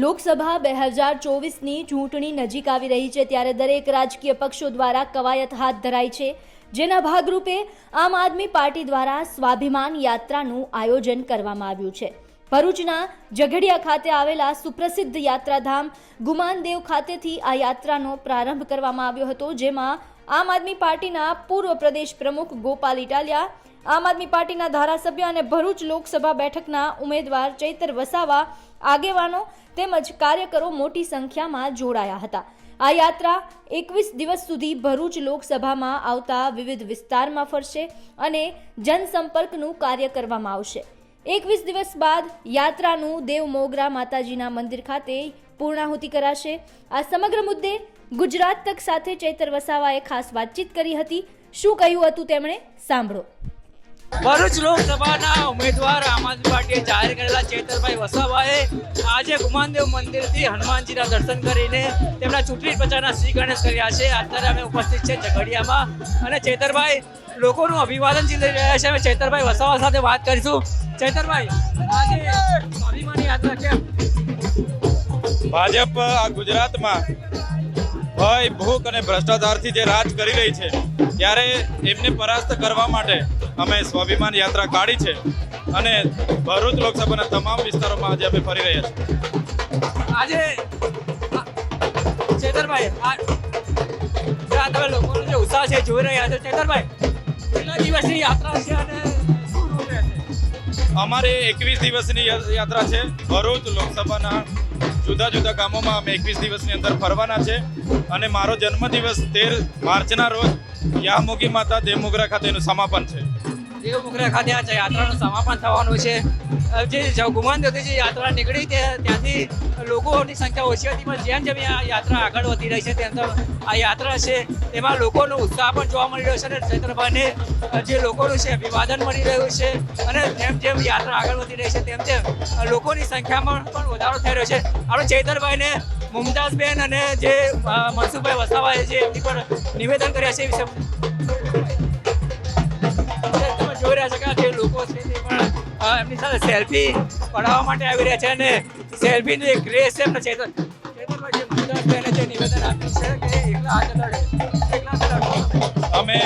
લોકસભા બે હજાર ચોવીસની ચૂંટણી નજીક આવી રહી છે ત્યારે દરેક રાજકીય પક્ષો દ્વારા કવાયત હાથ ધરાઈ છે. જેના ભાગરૂપે આમ આદમી પાર્ટી દ્વારા સ્વાભિમાન યાત્રાનું આયોજન કરવામાં આવ્યું છે. ભરૂચના ઝઘડિયા ખાતે આવેલા સુપ્રસિદ્ધ યાત્રાધામ ગુમાનદેવ ખાતેથી આ યાત્રાનો પ્રારંભ કરવામાં આવ્યો હતો, જેમાં આમ આદમી પાર્ટીના પૂર્વ પ્રદેશ પ્રમુખ ગોપાલ ઇટાલિયા, આમ આદમી પાર્ટીના ધારાસભ્ય અને ભરૂચ લોકસભા બેઠકના ઉમેદવાર ચૈતર વસાવા, આગેવાનો તેમજ કાર્યકરો મોટી સંખ્યામાં જોડાયા હતા. આ યાત્રા એકવીસ દિવસ સુધી ભરૂચ લોકસભામાં આવતા વિવિધ વિસ્તારમાં ફરશે અને જનસંપર્કનું કાર્ય કરવામાં આવશે. એકવીસ દિવસ બાદ યાત્રાનું દેવ મોગરા માતાજીના મંદિર ખાતે પૂર્ણાહુતિ કરાશે. આ સમગ્ર મુદ્દે ગુજરાત તક સાથે ચૈતર વસાવાએ ખાસ વાતચીત કરી હતી. શું કહ્યું હતું તેમણે? સાંભળો. ભરૂચ લોકસભાના ઉમેદવાર આમ આદમી પાર્ટીએ જાહેર કરેલા ચેતરભાઈ વસાવાએ આજે ગુમાનદેવ મંદિરથી હનુમાનજીના દર્શન કરીને તેમના ચૂંટણી પ્રચારના શ્રી ગણેશ કર્યા છે. અત્યારે અમે ઉપસ્થિત છે ઝઘડિયામાં. અને ચેતરભાઈ લોકોનું અભિવાદન ઝીલી રહ્યા છે. અમે ચેતરભાઈ વસાવા સાથે વાત કરીશું. ચેતરભાઈ આજે સ્વાભિમાની યાત્રા કેમ ભાજપ આ ગુજરાતમાં ભય ભૂખ અને ભ્રષ્ટાચારથી જે રાજ કરી રહી છે ત્યારે એમને પરાસ્ત કરવા માટે અમે સ્વાભિમાન યાત્રા કાઢી છે અને ભરૂચ લોકસભાના તમામ વિસ્તારોમાં આજે અમે ફરી રહ્યા છીએ. આજે ચેતરભાઈ આ તમે લોકોનો જે ઉત્સાહ છે જોઈ રહ્યા છો ચેતરભાઈ કેટલા દિવસની યાત્રા છે અને અમારે એકવીસ દિવસની યાત્રા છે ભરૂચ લોકસભાના જુદા જુદા ગામોમાં અમે એકવીસ દિવસની અંદર ફરવાના છે અને મારો જન્મદિવસ તેર માર્ચના રોજ યામોગી માતા દેમોગરા ખાતેનું સમાપન છે. દેવ મુખરા ખાતે આ યાત્રાનું સમાપન થવાનું છે. જે ગુમાનદેવથી જે યાત્રા નીકળી તે ત્યાંથી લોકોની સંખ્યા ઓછી હતી, પણ જેમ જેમ આ યાત્રા આગળ વધી રહી છે, તેમ તેમ આ યાત્રા છે, તેમાં લોકોનો ઉત્સાહ પણ જોવા મળી રહ્યો છે અને ચૈત્રભાઈને જે લોકોનું છે, અભિવાદન મળી રહ્યું છે અને જેમ જેમ યાત્રા આગળ વધી રહી છે, તેમ તેમ લોકોની સંખ્યામાં પણ વધારો થઈ રહ્યો છે. આપણે ચૈતરભાઈને મુમતાઝબેન અને જે મનસુખભાઈ વસાવાએ જે એમની પર નિવેદન કર્યા છે એ વિશે રહ્યા છે કે લોકો એમની સાથે સેલ્ફી પડાવવા માટે આવી રહ્યા છે અને સેલ્ફીનો એક ક્રેઝ છે એમને ચેતન. અમે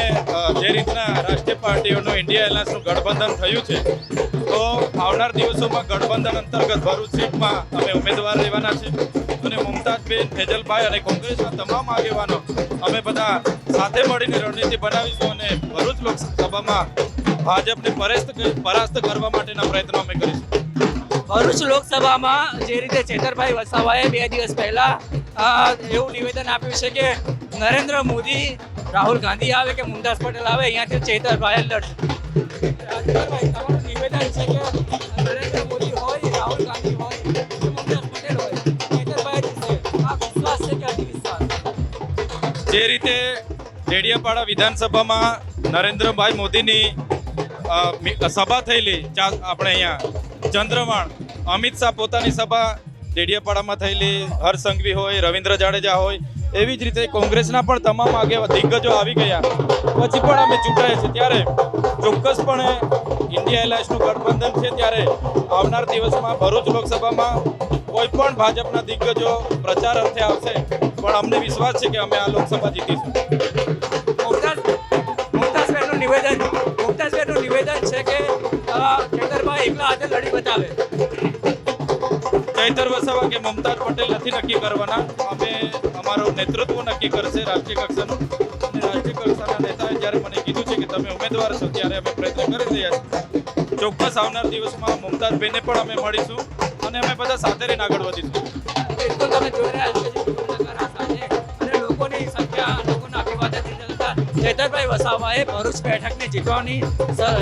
જે રીતના રાષ્ટ્રીય પાર્ટીઓનું ઇન્ડિયા એલાયન્સનું ગઠબંધન થયું છે, તો આવનાર દિવસોમાં ગઠબંધન અંતર્ગત ભરૂચ સીટમાં અમે ઉમેદવાર રહેવાના છે અને મુમતાજબેન, ફેજલભાઈ અને કોંગ્રેસના તમામ આગેવાનો અમે બધા સાથે મળીને રણનીતિ બનાવીશું અને ભરૂચ લોકસભામાં ભાજપને પરાસ્ત પરાસ્ત કરવા માટેના પ્રયત્નો અમે કરીશું. ભરૂચ લોકસભામાં જે રીતે ચેતરભાઈ વસાવાએ બે દિવસ પહેલા એવું નિવેદન આપ્યું છે કે નરેન્દ્ર મોદી રાહુલ ગાંધી આવે કે મુમતાઝ પટેલ આવે અહીંયાથી ચેતરભાઈ લડશે. નિવેદન છે કે નરેન્દ્ર મોદી હોય રાહુલ ગાંધી હોય કે પટેલ હોય ચેતરભાઈ આ વિશ્વાસ છે કે અંધવિશ્વાસ જે રીતે ડેડિયાપાડા વિધાનસભામાં નરેન્દ્રભાઈ મોદીની સભા થયેલી આપણે અહીંયા ચંદ્રવાણ, અમિત શાહ પોતાની સભા, ડેડિયાપાડામાં થયેલી હર્ષ સંઘવી હોય, રવિન્દ્ર જાડેજા હોય, એવી જ રીતે કોંગ્રેસના પણ તમામ આગેવા, દિગ્ગજો આવી ગયા. પછી પણ અમે ચૂંટાયા છીએ. ત્યારે ચોક્કસપણે ઇન્ડિયા એલાયન્સનું ગઠબંધન છે. ત્યારે આવનાર દિવસમાં ભરૂચ લોકસભામાં કોઈ પણ ભાજપના દિગ્ગજો પ્રચાર અર્થે આવશે. પણ અમને વિશ્વાસ છે કે અમે આ લોકસભા જીતીશું. નિવેદન નિવેદન છે કે અ, એકલા હાથે લડી બતાવે. ચૈતર વસાવા કે મમતા પટેલ નથી નક્કી કરવાના. અમે અમારું નેતૃત્વ નક્કી કરશે રાષ્ટ્રીય કક્ષાનું. અને રાષ્ટ્રીય કક્ષાના નેતાએ જ્યારે મને કીધું છે કે તમે ઉમેદવાર છો ત્યારે અમે પ્રયત્ન કરી રહ્યા છીએ. ચોક્કસ આવનાર દિવસમાં મુમતાજબેનને પણ અમે મળીશું અને અમે બધા સાથે રહીને આગળ વધીશું. વસાવાએ ભરૂચ બેઠકને જીતવાની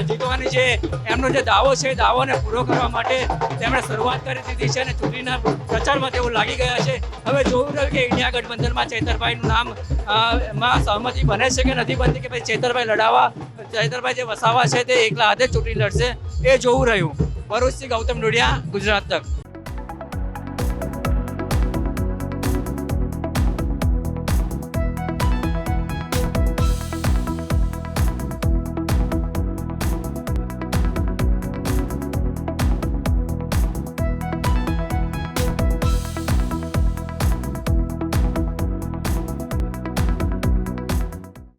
જીતવાની જે એમનો જે દાવો છે, દાવોને પૂરો કરવા માટે તેમણે શરૂઆત કરી દીધી છે અને ચૂંટણીના પ્રચારમાં તેઓ લાગી ગયા છે. હવે જોવું રહ્યું કે ઇન્ડિયા ગઠબંધનમાં ચેતરભાઈનું નામમાં સહમતિ બને છે કે નથી બનતી કે ભાઈ ચેતરભાઈ લડાવવા, ચેતરભાઈ જે વસાવા છે તે એકલા હાથે ચૂંટણી લડશે, એ જોવું રહ્યું. ભરૂચથી ગૌતમ ડોડિયા, ગુજરાત તક.